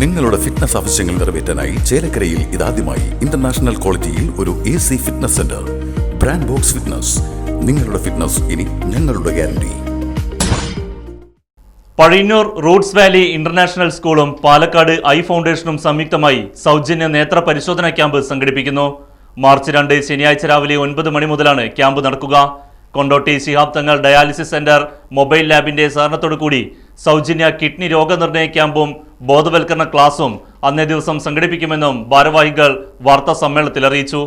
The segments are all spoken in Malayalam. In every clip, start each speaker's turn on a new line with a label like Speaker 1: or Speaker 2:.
Speaker 1: നിങ്ങളുടെ ഫിറ്റ്നസ് ആവശ്യങ്ങൾ നിറവേറ്റാനായി ചേലക്കരയിൽ ഇതാദ്യമായി ഇന്റർനാഷണൽ ക്വാളിറ്റിയിൽ ഒരു A C fitness centre brand box fitness നിങ്ങളുടെ ഫിറ്റ്നസ് ഇനി ഞങ്ങളുടെ guarantee
Speaker 2: Pazhayannur roots valley international സ്കൂളും പാലക്കാട് ഐ ഫൗണ്ടേഷനും സംയുക്തമായി സൗജന്യ നേത്ര പരിശോധന ക്യാമ്പ് സംഘടിപ്പിക്കുന്നു. മാർച്ച് രണ്ട് ശനിയാഴ്ച രാവിലെ ഒൻപത് മണി മുതലാണ് ക്യാമ്പ് നടക്കുക. Kondotty Shihab Thangal dialysis centre mobile ലാബിന്റെ സഹകരണത്തോടു കൂടി സൗജന്യ കിഡ്നി രോഗനിർണയ ക്യാമ്പും ബോധവൽക്കരണ ക്ലാസും അന്നേ ദിവസം സംഘടിപ്പിക്കുമെന്നും ഭാരവാഹികൾ വാർത്താ സമ്മേളനത്തിൽ അറിയിച്ചു.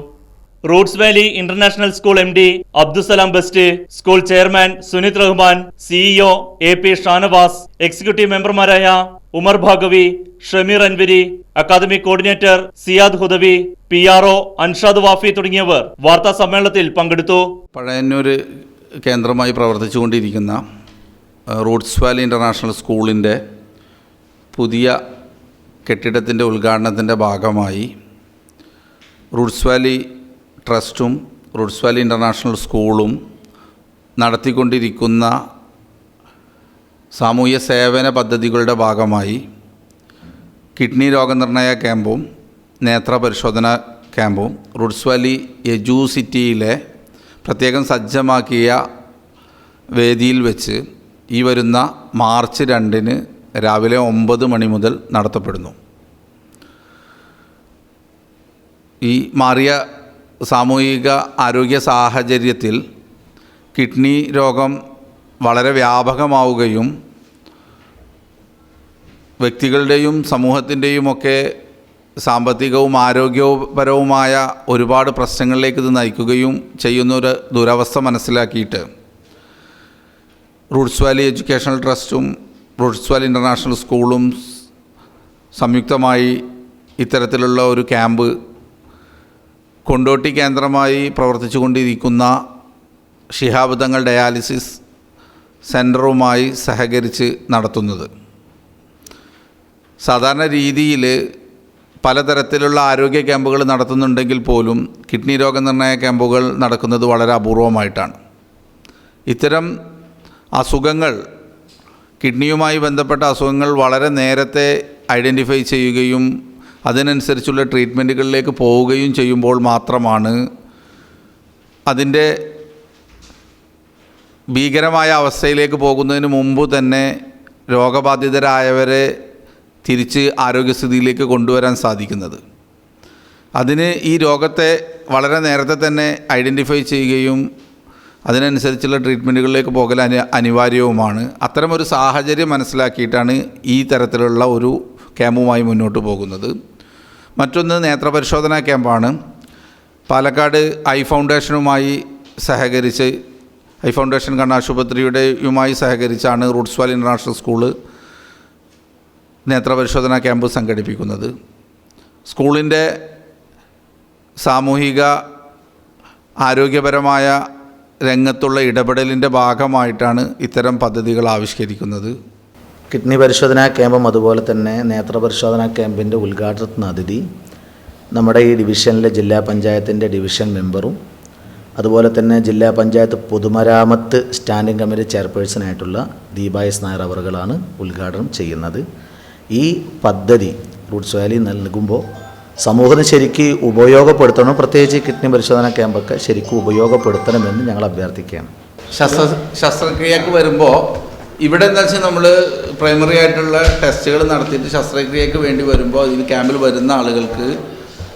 Speaker 2: Roots valley international school M D Abdussalam best school chairman Sunith Rahman CEO A P Shanavas executive മെമ്പർമാരായ Umar Bhagavi Shameer Anvari academy coordinator Siyad Hudavi P R O Anshad Wafi തുടങ്ങിയവർ വാർത്താ സമ്മേളനത്തിൽ പങ്കെടുത്തു.
Speaker 3: പഴയന്നൂർ കേന്ദ്രമായി പ്രവർത്തിച്ചുകൊണ്ടിരിക്കുന്ന റൂട്ട്സ് വാലി ഇന്റർനാഷണൽ സ്കൂളിന്റെ പുതിയ കെട്ടിടത്തിന്റെ ഉദ്ഘാടനത്തിന്റെ ഭാഗമായി റൂട്ട്സ് വാലി ട്രസ്റ്റും റൂട്ട്സ് വാലി ഇന്റർനാഷണൽ സ്കൂളും നടത്തിക്കൊണ്ടിരിക്കുന്ന സാമൂഹ്യ സേവന പദ്ധതികളുടെ ഭാഗമായി കിഡ്നി രോഗനിർണയ ക്യാമ്പും നേത്ര പരിശോധന ക്യാമ്പും റൂട്ട്സ് വാലി യജു സിറ്റിയിലെ പ്രത്യേകം സജ്ജമാക്കിയ വേദിയിൽ വെച്ച് ഈ വരുന്ന മാർച്ച് രണ്ടിന് രാവിലെ ഒമ്പത് മണി മുതൽ നടത്തപ്പെടുന്നു. ഈ മാറിയ സാമൂഹിക ആരോഗ്യ സാഹചര്യത്തിൽ കിഡ്നി രോഗം വളരെ വ്യാപകമാവുകയും വ്യക്തികളുടെയും സമൂഹത്തിന്റെയുമൊക്കെ സാമ്പത്തികവും ആരോഗ്യപരവുമായ ഒരുപാട് പ്രശ്നങ്ങളിലേക്ക് ഇത് നയിക്കുകയും ചെയ്യുന്നൊരു ദുരവസ്ഥ മനസ്സിലാക്കിയിട്ട് റൂട്ട്സ് വാലി എഡ്യൂക്കേഷണൽ ട്രസ്റ്റും റൂട്ട്സ് വാലി ഇന്റർനാഷണൽ സ്കൂളും സംയുക്തമായി ഇത്തരത്തിലുള്ള ഒരു ക്യാമ്പ് കൊണ്ടോട്ടി കേന്ദ്രമായി പ്രവർത്തിച്ചു കൊണ്ടിരിക്കുന്ന ഷിഹാബ് തങ്ങൾ ഡയാലിസിസ് സെന്ററുമായി സഹകരിച്ച് നടത്തുന്നത്. സാധാരണ രീതിയിൽ പലതരത്തിലുള്ള ആരോഗ്യ ക്യാമ്പുകൾ നടത്തുന്നുണ്ടെങ്കിൽ പോലും കിഡ്നി രോഗനിർണയ ക്യാമ്പുകൾ നടക്കുന്നത് വളരെ അപൂർവമായിട്ടാണ്. ഇത്തരം അസുഖങ്ങൾ കിഡ്നിയുമായി ബന്ധപ്പെട്ട അസുഖങ്ങൾ വളരെ നേരത്തെ ഐഡന്റിഫൈ ചെയ്യുകയും അതിനനുസരിച്ചുള്ള ട്രീറ്റ്മെന്റുകളിലേക്ക് പോവുകയും ചെയ്യുമ്പോൾ മാത്രമാണ് അതിന്റെ ഭീകരമായ അവസ്ഥയിലേക്ക് പോകുന്നതിന് മുമ്പ് തന്നെ രോഗബാധിതരായവരെ തിരിച്ച് ആരോഗ്യസ്ഥിതിയിലേക്ക് കൊണ്ടുവരാൻ സാധിക്കുന്നത്. അതിന് ഈ രോഗത്തെ വളരെ നേരത്തെ തന്നെ ഐഡന്റിഫൈ ചെയ്യുകയും അതിനനുസരിച്ചുള്ള ട്രീറ്റ്മെന്റുകളിലേക്ക് പോകൽ അനി അനിവാര്യവുമാണ്. അത്തരമൊരു സാഹചര്യം മനസ്സിലാക്കിയിട്ടാണ് ഈ തരത്തിലുള്ള ഒരു ക്യാമ്പുമായി മുന്നോട്ട് പോകുന്നത്. മറ്റൊന്ന് നേത്രപരിശോധനാ ക്യാമ്പാണ്. പാലക്കാട് ഐ ഫൗണ്ടേഷനുമായി സഹകരിച്ച് ഐ ഫൗണ്ടേഷൻ കണ്ണാശുപത്രിയുടെയുമായി സഹകരിച്ചാണ് റൂട്ട്സ് വാലി ഇന്റർനാഷണൽ സ്കൂൾ നേത്രപരിശോധനാ ക്യാമ്പ് സംഘടിപ്പിക്കുന്നത്. സ്കൂളിന്റെ സാമൂഹിക ആരോഗ്യപരമായ രംഗത്തുള്ള ഇടപെടലിന്റെ ഭാഗമായിട്ടാണ് ഇത്തരം പദ്ധതികൾ ആവിഷ്കരിക്കുന്നത്.
Speaker 4: കിഡ്നി പരിശോധനാ ക്യാമ്പും അതുപോലെ തന്നെ നേത്ര പരിശോധനാ ക്യാമ്പിന്റെ ഉദ്ഘാടനത്തിന് അതിഥി നമ്മുടെ ഈ ഡിവിഷനിലെ ജില്ലാ പഞ്ചായത്തിന്റെ ഡിവിഷൻ മെമ്പറും അതുപോലെ തന്നെ ജില്ലാ പഞ്ചായത്ത് പൊതുമരാമത്ത് സ്റ്റാൻഡിംഗ് കമ്മിറ്റി ചെയർപേഴ്സണായിട്ടുള്ള ദീപായസ് നായർ അവറുകളാണ് ഉദ്ഘാടനം ചെയ്യുന്നത്. ഈ പദ്ധതി റൂട്ട്സ് വാലി നൽകുമ്പോൾ സമൂഹത്തിന് ശരിക്ക് ഉപയോഗപ്പെടുത്തണം. പ്രത്യേകിച്ച് കിഡ്നി പരിശോധന ക്യാമ്പൊക്കെ ശരിക്കും ഉപയോഗപ്പെടുത്തണമെന്ന് ഞങ്ങൾ അഭ്യർത്ഥിക്കുകയാണ്.
Speaker 3: ശസ്ത്ര ശസ്ത്രക്രിയക്ക് വരുമ്പോൾ ഇവിടെ എന്താ വെച്ചാൽ നമ്മൾ പ്രൈമറി ആയിട്ടുള്ള ടെസ്റ്റുകൾ നടത്തിയിട്ട് ശസ്ത്രക്രിയക്ക് വേണ്ടി വരുമ്പോൾ ഇതിന് ക്യാമ്പിൽ വരുന്ന ആളുകൾക്ക്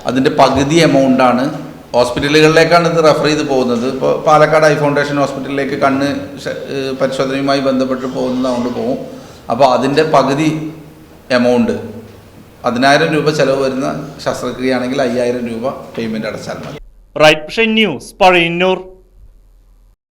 Speaker 3: അതിന്റെ പകുതി എമൗണ്ടാണ് ഹോസ്പിറ്റലുകളിലേക്കാണ് ഇത് റെഫർ ചെയ്ത് പോകുന്നത്. ഇപ്പോൾ പാലക്കാട് ഐ ഫൗണ്ടേഷൻ ഹോസ്പിറ്റലിലേക്ക് കണ്ണ് പരിശോധനയുമായി ബന്ധപ്പെട്ട് പോകുന്നതുകൊണ്ട് പോകും അപ്പോൾ അതിന്റെ പകുതി എമൗണ്ട് പതിനായിരം രൂപ ചെലവ് വരുന്ന ശസ്ത്രക്രിയ ആണെങ്കിൽ അയ്യായിരം രൂപ പേയ്മെന്റ് അടച്ചാൽ മതി.
Speaker 2: Right news Pazhayannur